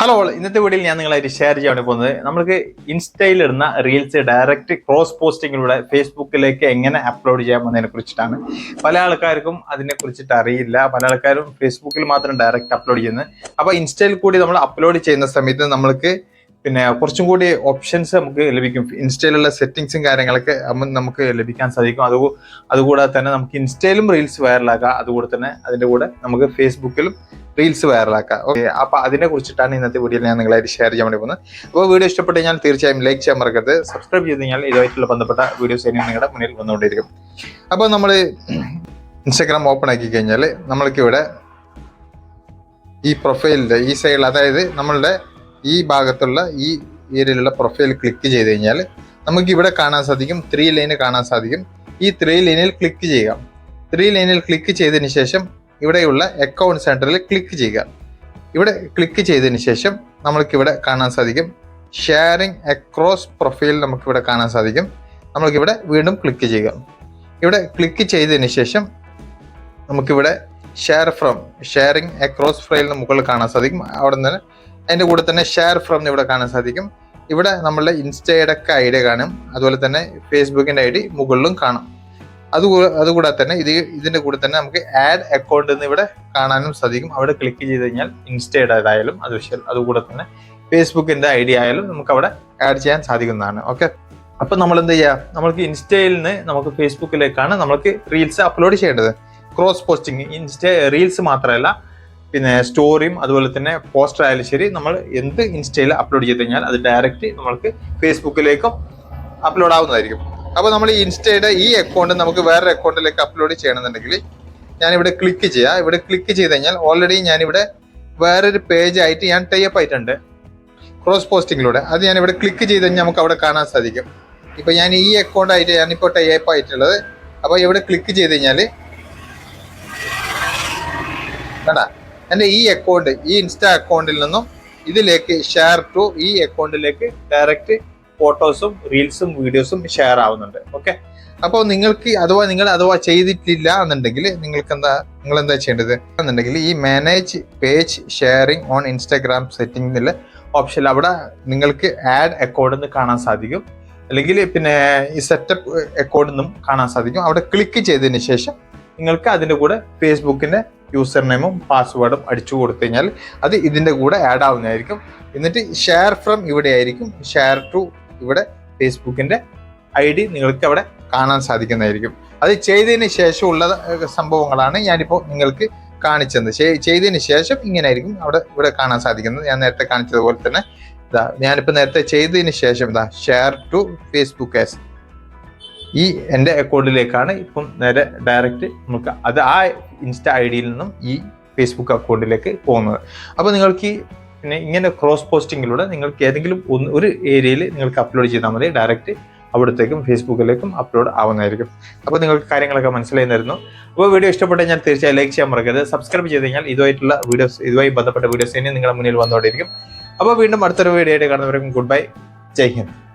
Hello ഇന്നത്തെ വീഡിയോയിൽ ഞാൻ നിങ്ങളായിട്ട് ഷെയർ ചെയ്യാൻ പോകുന്നത് നമുക്ക് ഇൻസ്റ്റയിൽ ഇടുന്ന റീൽസ് ഡയറക്റ്റ് ക്രോസ് പോസ്റ്റിങ്ങിലൂടെ ഫേസ്ബുക്കിലേക്ക് എങ്ങനെ അപ്ലോഡ് ചെയ്യാം എന്നതിനെ കുറിച്ചിട്ടാണ്. പല ആൾക്കാർക്കും അതിനെ കുറിച്ചിട്ട് അറിയില്ല. പല ആൾക്കാരും ഫേസ്ബുക്കിൽ മാത്രം ഡയറക്റ്റ് അപ്ലോഡ് ചെയ്യുന്നത്. അപ്പോൾ ഇൻസ്റ്റയിൽ കൂടി നമ്മൾ അപ്ലോഡ് ചെയ്യുന്ന സമയത്ത് നമ്മൾക്ക് പിന്നെ കുറച്ചും കൂടി ഓപ്ഷൻസ് നമുക്ക് ലഭിക്കും. ഇൻസ്റ്റയിലുള്ള സെറ്റിങ്സും കാര്യങ്ങളൊക്കെ നമുക്ക് ലഭിക്കാൻ സാധിക്കും. അത് അതുകൂടാതെ തന്നെ നമുക്ക് ഇൻസ്റ്റയിലും റീൽസ് വൈറലാക്കാം അതുകൂടെ തന്നെ അതിന്റെ കൂടെ നമുക്ക് ഫേസ്ബുക്കിലും റീൽസ് വൈറലാക്കുക ഓക്കെ അപ്പൊ അതിനെ കുറിച്ചിട്ടാണ് ഇന്നത്തെ വീഡിയോയിൽ ഞാൻ നിങ്ങളായിട്ട് ഷെയർ ചെയ്യാൻ വേണ്ടി പോകുന്നത്. അപ്പോൾ വീഡിയോ ഇഷ്ടപ്പെട്ട് ഞാൻ തീർച്ചയായും ലൈക്ക് ചെയ്യാൻ മറക്കരുത്. സബ്സ്ക്രൈബ് ചെയ്ത് കഴിഞ്ഞാൽ ഇതുമായിട്ടുള്ള ബന്ധപ്പെട്ട വീഡിയോസ് ഇനി നിങ്ങളുടെ മുന്നിൽ വന്നുകൊണ്ടിരിക്കും അപ്പോൾ നമ്മൾ ഇൻസ്റ്റാഗ്രാം ഓപ്പൺ ആക്കി കഴിഞ്ഞാൽ നമ്മൾക്കിവിടെ ഈ പ്രൊഫൈലിന്റെ ഈ സൈഡിൽ അതായത് നമ്മളുടെ ഈ ഭാഗത്തുള്ള ഈ ഏരിയയിലുള്ള പ്രൊഫൈൽ ക്ലിക്ക് ചെയ്ത് കഴിഞ്ഞാൽ നമുക്ക് ഇവിടെ കാണാൻ സാധിക്കും ത്രീ ലൈന് കാണാൻ സാധിക്കും. ഈ ത്രീ ലൈനിൽ ക്ലിക്ക് ചെയ്യുക. ത്രീ ലൈനിൽ ക്ലിക്ക് ചെയ്തതിന് ശേഷം ഇവിടെയുള്ള അക്കൗണ്ട് സെന്ററിൽ ക്ലിക്ക് ചെയ്യുക. ഇവിടെ ക്ലിക്ക് ചെയ്തതിന് ശേഷം നമ്മൾക്കിവിടെ കാണാൻ സാധിക്കും. ഷെയറിംഗ് അക്രോസ് പ്രൊഫൈൽ നമുക്കിവിടെ കാണാൻ സാധിക്കും. നമ്മൾക്കിവിടെ വീണ്ടും ക്ലിക്ക് ചെയ്യുക. ഇവിടെ ക്ലിക്ക് ചെയ്തതിന് ശേഷം നമുക്കിവിടെ ഷെയർ ഫ്രം ഷെയറിംഗ് അക്രോസ് ഫയലിന് മുകളിൽ കാണാൻ സാധിക്കും. അവിടെ നിന്ന് അതിന്റെ കൂടെ തന്നെ ഷെയർ ഫ്രം ഇവിടെ കാണാൻ സാധിക്കും. ഇവിടെ നമ്മളുടെ ഇൻസ്റ്റയുടെ ഒക്കെ ഐ ഡി കാണും. അതുപോലെ തന്നെ ഫേസ്ബുക്കിന്റെ ഐ ഡി മുകളിലും കാണും. അതുകൂടെ അതുകൂടാതെ തന്നെ ഇത് ഇതിന്റെ കൂടെ തന്നെ നമുക്ക് ആഡ് അക്കൗണ്ട് എന്ന് ഇവിടെ കാണാനും സാധിക്കും. അവിടെ ക്ലിക്ക് ചെയ്ത് കഴിഞ്ഞാൽ ഇൻസ്റ്റയുടേതായാലും അത് വിഷയം അതുകൂടെ തന്നെ ഫേസ്ബുക്കിന്റെ ഐ ഡി ആയാലും നമുക്ക് അവിടെ ആഡ് ചെയ്യാൻ സാധിക്കുന്നതാണ്. ഓക്കെ അപ്പൊ നമ്മൾ എന്ത് ചെയ്യുക നമ്മൾക്ക് ഇൻസ്റ്റയിൽ നിന്ന് നമുക്ക് ഫേസ്ബുക്കിലേക്കാണ് നമ്മൾക്ക് റീൽസ് അപ്ലോഡ് ചെയ്യേണ്ടത്. ക്രോസ് പോസ്റ്റിംഗ് ഇൻസ്റ്റ റീൽസ് മാത്രമല്ല പിന്നെ സ്റ്റോറിയും അതുപോലെ തന്നെ പോസ്റ്റർ ആയാലും ശരി നമ്മൾ എന്ത് ഇൻസ്റ്റയിൽ അപ്ലോഡ് ചെയ്ത് കഴിഞ്ഞാൽ അത് ഡയറക്റ്റ് നമ്മൾക്ക് ഫേസ്ബുക്കിലേക്കും അപ്ലോഡ് ആവുന്നതായിരിക്കും. അപ്പോൾ നമ്മൾ ഈ ഇൻസ്റ്റയുടെ ഈ അക്കൗണ്ട് നമുക്ക് വേറൊരു അക്കൗണ്ടിലേക്ക് അപ്ലോഡ് ചെയ്യണമെന്നുണ്ടെങ്കിൽ ഞാനിവിടെ ക്ലിക്ക് ചെയ്യാം. ഇവിടെ ക്ലിക്ക് ചെയ്ത് കഴിഞ്ഞാൽ ഓൾറെഡി ഞാനിവിടെ വേറൊരു പേജ് ആയിട്ട് ഞാൻ ടൈപ്പ് ആയിട്ടുണ്ട്. ക്രോസ് പോസ്റ്റിങ്ങിലൂടെ അത് ഞാനിവിടെ ക്ലിക്ക് ചെയ്ത് കഴിഞ്ഞാൽ നമുക്ക് അവിടെ കാണാൻ സാധിക്കും. ഇപ്പോൾ ഞാൻ ഈ അക്കൗണ്ട് ആയിട്ട് ഞാനിപ്പോൾ ടൈപ്പ് ആയിട്ടുള്ളത്. അപ്പോൾ ഇവിടെ ക്ലിക്ക് ചെയ്ത് കഴിഞ്ഞാൽ വേണ്ട എന്റെ ഈ അക്കൗണ്ട് ഈ ഇൻസ്റ്റാ അക്കൗണ്ടിൽ നിന്നും ഇതിലേക്ക് ഷെയർ ടു ഈ അക്കൗണ്ടിലേക്ക് ഡയറക്റ്റ് ഫോട്ടോസും റീൽസും വീഡിയോസും ഷെയർ ആവുന്നുണ്ട്. ഓക്കെ അപ്പോൾ നിങ്ങൾക്ക് അഥവാ നിങ്ങൾ അഥവാ ചെയ്തിട്ടില്ല എന്നുണ്ടെങ്കിൽ നിങ്ങൾക്ക് എന്താ നിങ്ങൾ എന്താ ചെയ്യേണ്ടത്? എന്നുണ്ടെങ്കിൽ ഈ manage page sharing on Instagram setting എന്നുള്ള ഓപ്ഷൻ അവിടെ നിങ്ങൾക്ക് ആഡ് അക്കൗണ്ട് എന്ന് കാണാൻ സാധിക്കും. അല്ലെങ്കിൽ പിന്നെ ഈ സെറ്റപ്പ് അക്കൗണ്ട് നിന്നും കാണാൻ സാധിക്കും. അവിടെ ക്ലിക്ക് ചെയ്തതിന് ശേഷം നിങ്ങൾക്ക് അതിന്റെ കൂടെ ഫേസ്ബുക്കിന്റെ യൂസർ നെയിമും പാസ്വേഡും അടിച്ചു കൊടുത്തു കഴിഞ്ഞാൽ അത് ഇതിന്റെ കൂടെ ആഡ് ആവുന്നതായിരിക്കും. എന്നിട്ട് ഷെയർ ഫ്രം ഇവിടെ ആയിരിക്കും. ഷെയർ ടു ഇവിടെ ഫേസ്ബുക്കിന്റെ ഐ ഡി നിങ്ങൾക്ക് അവിടെ കാണാൻ സാധിക്കുന്നതായിരിക്കും. അത് ചെയ്തതിന് ശേഷമുള്ള സംഭവങ്ങളാണ് ഞാനിപ്പോൾ നിങ്ങൾക്ക് കാണിച്ചത്. ചെയ്- ചെയ്തതിന് ശേഷം ഇങ്ങനെ ആയിരിക്കും അവിടെ ഇവിടെ കാണാൻ സാധിക്കുന്നത്. ഞാൻ നേരത്തെ കാണിച്ചതുപോലെ തന്നെ ഇതാ ഞാനിപ്പോൾ നേരത്തെ ചെയ്തതിന് ശേഷം ഇതാ ഷെയർ ടു ഫേസ്ബുക്ക് ആസ് ഈ എന്റെ അക്കൗണ്ടിലേക്കാണ് ഇപ്പം നേരെ ഡയറക്റ്റ് നമുക്ക് അത് ആ ഇൻസ്റ്റ ഐ ഡിയിൽ നിന്നും ഈ ഫേസ്ബുക്ക് അക്കൗണ്ടിലേക്ക് പോകുന്നത്. അപ്പോൾ നിങ്ങൾക്ക് ഈ പിന്നെ ഇങ്ങനെ ക്രോസ് പോസ്റ്റിങ്ങിലൂടെ നിങ്ങൾക്ക് ഏതെങ്കിലും ഒന്ന് ഒരു ഏരിയയിൽ നിങ്ങൾക്ക് അപ്ലോഡ് ചെയ്താൽ മതി. ഡയറക്റ്റ് അവിടത്തേക്കും ഫേസ്ബുക്കിലേക്കും അപ്ലോഡ് ആവുന്നതായിരിക്കും. അപ്പോൾ നിങ്ങൾക്ക് കാര്യങ്ങളൊക്കെ മനസ്സിലായി തരുന്നു. അപ്പോൾ വീഡിയോ ഇഷ്ടപ്പെട്ട് കഴിഞ്ഞാൽ തീർച്ചയായും ലൈക്ക് ചെയ്യാൻ മറക്കരുത്. സബ്സ്ക്രൈബ് ചെയ്ത് കഴിഞ്ഞാൽ ഇതുമായിട്ടുള്ള വീഡിയോസ് ഇതുമായി ബന്ധപ്പെട്ട വീഡിയോസ് ഇനി നിങ്ങളുടെ മുന്നിൽ വന്നുകൊണ്ടിരിക്കും. അപ്പോൾ വീണ്ടും അടുത്തൊരു വീഡിയോ ആയിട്ട് കാണുന്നവരെയും ഗുഡ് ബൈ ജയ് ഹിന്ദ്.